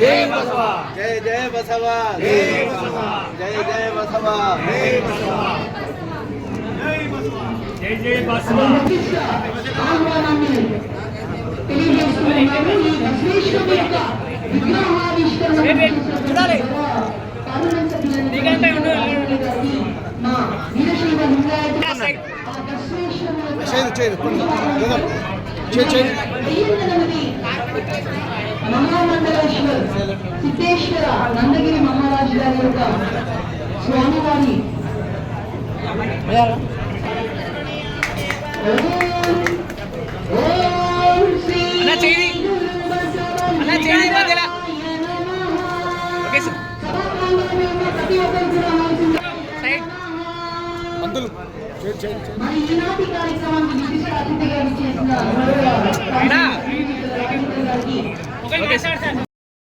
జై బసవ. జయ జయ బసవ. జై బసవ. జయ జయ బసవ. జై జై బసవ. తెలియజేస్తున్నాము ఈ యొక్క విగ్రహావిష్కరణ ఉండు. సిద్ధేశ్వర నందగిరి మహారాజు గారి యొక్క స్వామివారి మరి ఈనాటి కార్యక్రమానికి విశిష్ట అతిథిగా విచ్చేసిన